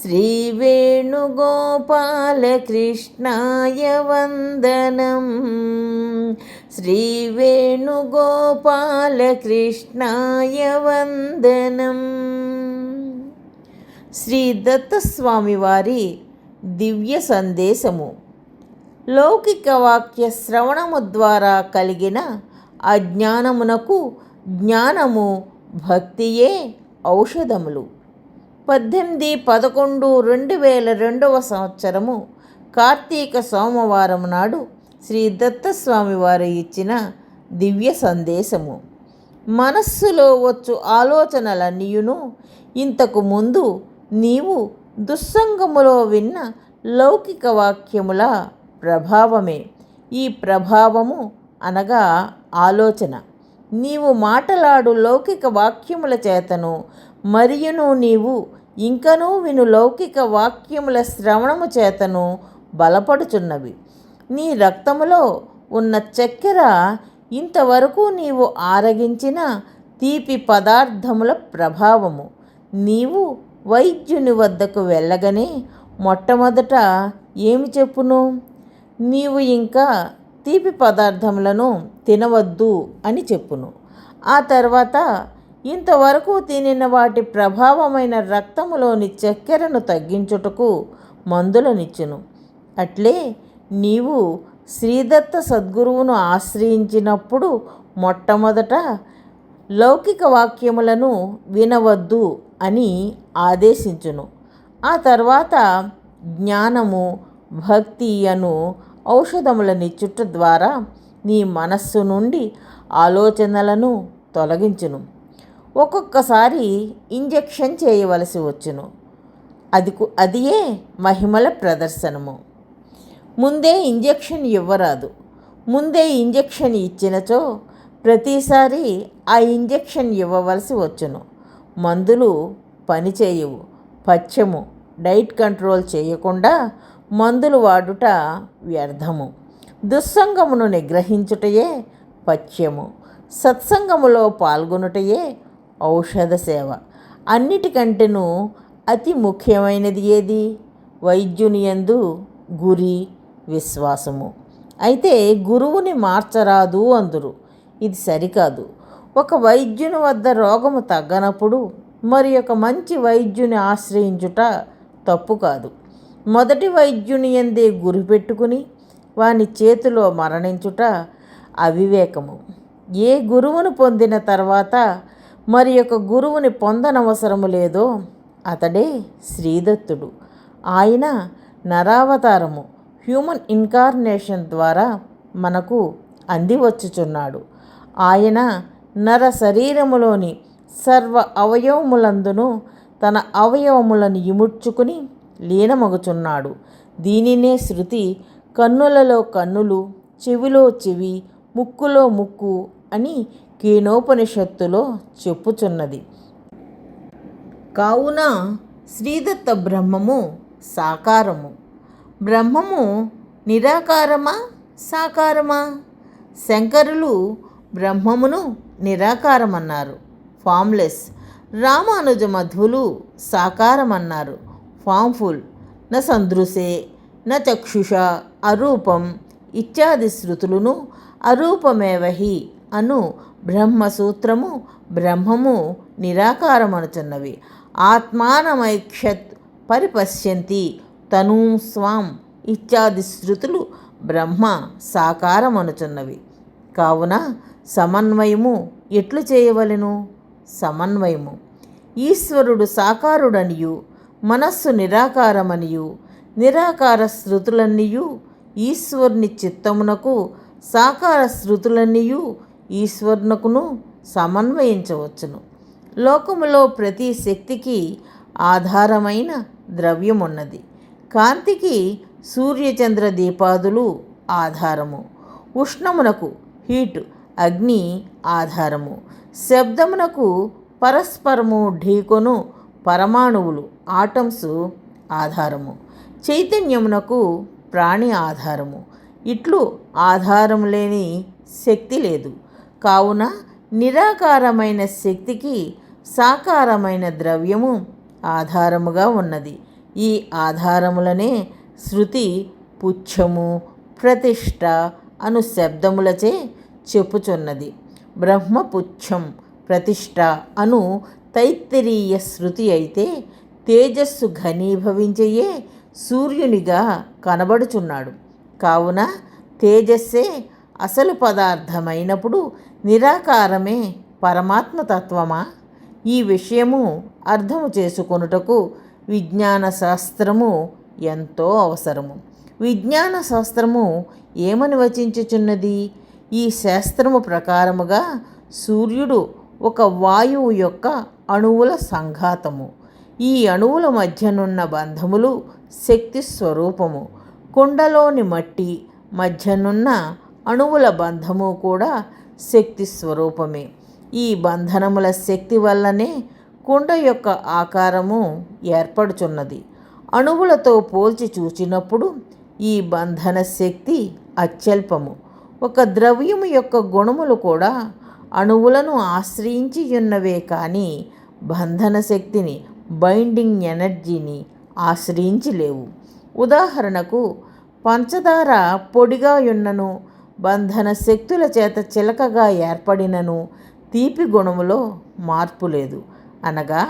श्रीवेणुगोपालकृष्णाय वन्दनम् శ్రీవేణుగోపాలకృష్ణాయ వందనం శ్రీ దత్తస్వామి వారి దివ్య సందేశము లౌకిక వాక్య శ్రవణము ద్వారా కలిగిన అజ్ఞానమునకు జ్ఞానము భక్తియే ఔషధములు పద్దెనిమిది పదకొండు రెండు వేల రెండవ సంవత్సరము కార్తీక సోమవారం నాడు శ్రీ దత్తస్వామి వారు ఇచ్చిన దివ్య సందేశము. మనస్సులో వచ్చు ఆలోచనలన్నీయును ఇంతకు ముందు నీవు దుస్సంగములో విన్న లౌకిక వాక్యముల ప్రభావమే. ఈ ప్రభావము అనగా ఆలోచన. నీవు మాటలాడు లౌకిక వాక్యముల చేతను మరియును నీవు ఇంకనూ విను లౌకిక వాక్యముల శ్రవణము చేతను బలపడుచున్నవి. నీ రక్తములో ఉన్న చక్కెర ఇంతవరకు నీవు ఆరగించిన తీపి పదార్థముల ప్రభావము. నీవు వైద్యుని వద్దకు వెళ్ళగానే మొట్టమొదట ఏమి చెప్పును? నీవు ఇంకా తీపి పదార్థములను తినవద్దు అని చెప్పును. ఆ తర్వాత ఇంతవరకు తినిన వాటి ప్రభావమైన రక్తములోని చక్కెరను తగ్గించుటకు మందులనిచ్చును. అట్లే నీవు శ్రీదత్త సద్గురువును ఆశ్రయించినప్పుడు మొట్టమొదట లౌకిక వాక్యములను వినవద్దు అని ఆదేశించును. ఆ తర్వాత జ్ఞానము భక్తి అను ఔషధములనిచ్చుట ద్వారా నీ మనస్సు నుండి ఆలోచనలను తొలగించును. ఒక్కొక్కసారి ఇంజెక్షన్ చేయవలసి వచ్చును. అది అదియే మహిమల ప్రదర్శనము. ముందే ఇంజెక్షన్ ఇవ్వరాదు. ముందే ఇంజెక్షన్ ఇచ్చినచో ప్రతిసారి ఆ ఇంజెక్షన్ ఇవ్వవలసి వచ్చును. మందులు పనిచేయవు పచ్చము డైట్ కంట్రోల్ చేయకుండా మందులు వాడుట వ్యర్థము. దుస్సంగమును నిగ్రహించుటయే పచ్చము సత్సంగములో పాల్గొనుటయే ఔషధ సేవ. అన్నిటికంటేనూ అతి ముఖ్యమైనది ఏది? వైద్యుని యందు గురి విశ్వాసము. అయితే గురువుని మార్చరాదు అందురు. ఇది సరికాదు. ఒక వైద్యుని వద్ద రోగము తగ్గనప్పుడు మరి ఒక మంచి వైద్యుని ఆశ్రయించుట తప్పు కాదు మొదటి వైద్యుని ఎందే గురి పెట్టుకుని వాని చేతిలో మరణించుట అవివేకము. ఏ గురువును పొందిన తర్వాత మరి యొక్క గురువుని పొందనవసరము లేదో అతడే శ్రీదత్తుడు. ఆయన నరావతారము హ్యూమన్ ఇన్కార్నేషన్ ద్వారా మనకు అందివచ్చుచున్నాడు. ఆయన నర శరీరములోని సర్వ అవయవములందును తన అవయవములను ఇముడ్చుకుని లీనమగుచున్నాడు. దీనినే శృతి కన్నులలో కన్నులు చెవిలో చెవి ముక్కులో ముక్కు అని కీనోపనిషత్తులో చెప్పుచున్నది. కావున శ్రీదత్త బ్రహ్మము సాకారము. బ్రహ్మము నిరాకారమా సాకారమా? శంకరులు బ్రహ్మమును నిరాకారమన్నారు. ఫామ్లెస్ రామానుజ మధ్వులు సాకారమన్నారు. ఫామ్ఫుల్ న సందృశే న చక్షుష అరూపం ఇత్యాది శృతులను అరూపమేవహి అను బ్రహ్మసూత్రము బ్రహ్మము నిరాకారమనుచున్నవి. ఆత్మానమైక్షత్ పరిపశ్యంతి తనూ స్వాం ఇత్యాది శృతులు బ్రహ్మ సాకారమనుచున్నవి. కావున సమన్వయము ఎట్లు చేయవలెను? సమన్వయము. ఈశ్వరుడు సాకారుడనియు మనస్సు నిరాకారమనియు నిరాకార శృతులన్నీయు ఈశ్వరుని చిత్తమునకు సాకార శృతులన్నీయు ఈశ్వరునకును సమన్వయించవచ్చును. లోకములో ప్రతి శక్తికి ఆధారమైన ద్రవ్యమున్నది. కాంతికి సూర్యచంద్ర దీపాదులు ఆధారము. ఉష్ణమునకు హీట్ అగ్ని ఆధారము. శబ్దమునకు పరస్పరము ఢీకొను పరమాణువులు ఆటమ్స్ ఆధారము. చైతన్యమునకు ప్రాణి ఆధారము. ఇట్లు ఆధారం లేని శక్తి లేదు. కావున నిరాకారమైన శక్తికి సాకారమైన ద్రవ్యము ఆధారముగా ఉన్నది. ఈ ఆధారములనే శృతి పుచ్చము ప్రతిష్ట అను శబ్దములచే చెప్పుచున్నది. బ్రహ్మపుచ్చం ప్రతిష్ట అను తైత్తరీయ శృతి అయితే తేజస్సు ఘనీభవించయే సూర్యునిగా కనబడుచున్నాడు. కావున తేజస్సే అసలు పదార్థమైనప్పుడు నిరాకారమే పరమాత్మతత్వమా ఈ విషయము అర్థము చేసుకొనుటకు విజ్ఞాన శాస్త్రము ఎంతో అవసరము. విజ్ఞాన శాస్త్రము ఏమని వచించుచున్నది? ఈ శాస్త్రము ప్రకారముగా సూర్యుడు ఒక వాయువు యొక్క అణువుల సంఘాతము. ఈ అణువుల మధ్యనున్న బంధములు శక్తి స్వరూపము. కుండలోని మట్టి మధ్యనున్న అణువుల బంధము కూడా శక్తి స్వరూపమే. ఈ బంధనముల శక్తి వల్లనే కుండ యొక్క ఆకారము ఏర్పడుచున్నది. అణువులతో పోల్చి చూచినప్పుడు ఈ బంధన శక్తి అత్యల్పము. ఒక ద్రవ్యము యొక్క గుణములు కూడా అణువులను ఆశ్రయించి ఉన్నవే కానీ బంధన శక్తిని బైండింగ్ ఎనర్జీని ఆశ్రయించి లేవు ఉదాహరణకు పంచదార పొడిగా ఉన్నను బంధన శక్తుల చేత చిలకగా ఏర్పడినను తీపి గుణములో మార్పు లేదు. అనగా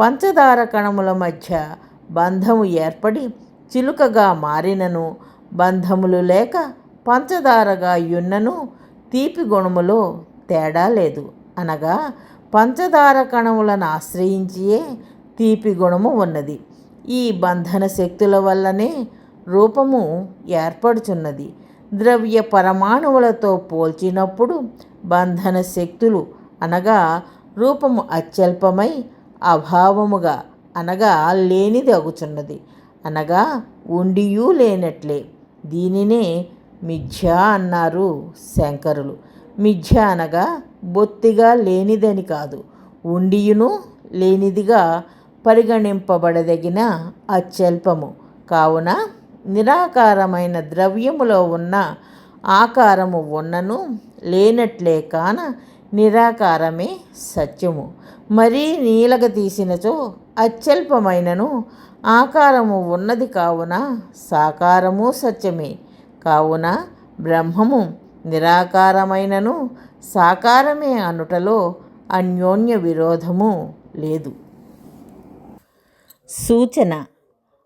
పంచదార కణముల మధ్య బంధము ఏర్పడి చిలుకగా మారినను బంధములు లేక పంచదారగా యున్నను తీపి గుణములో తేడా లేదు. అనగా పంచదార కణములను ఆశ్రయించియే తీపి గుణము ఉన్నది. ఈ బంధన శక్తుల వల్లనే రూపము ఏర్పడుచున్నది. ద్రవ్య పరమాణువులతో పోల్చినప్పుడు బంధన శక్తులు అనగా రూపము అత్యల్పమై అభావముగా అనగా లేనిది అగుచున్నది అనగా ఉండియూ లేనట్లే. దీనినే మిథ్య అన్నారు శంకరులు. మిథ్య అనగా బొత్తిగా లేనిదని కాదు. ఉండియును లేనిదిగా పరిగణింపబడదగిన అత్యల్పము. కావున నిరాకారమైన ద్రవ్యములో ఉన్న ఆకారము ఉన్నను లేనట్లే కాన నిరాకారమే సత్యము. మరీ నీలగ తీసినచో అత్యల్పమైనను ఆకారము ఉన్నది కావున సాకారము సత్యమే. కావున బ్రహ్మము నిరాకారమైనను సాకారమే అనుటలో అన్యోన్య విరోధము లేదు. సూచన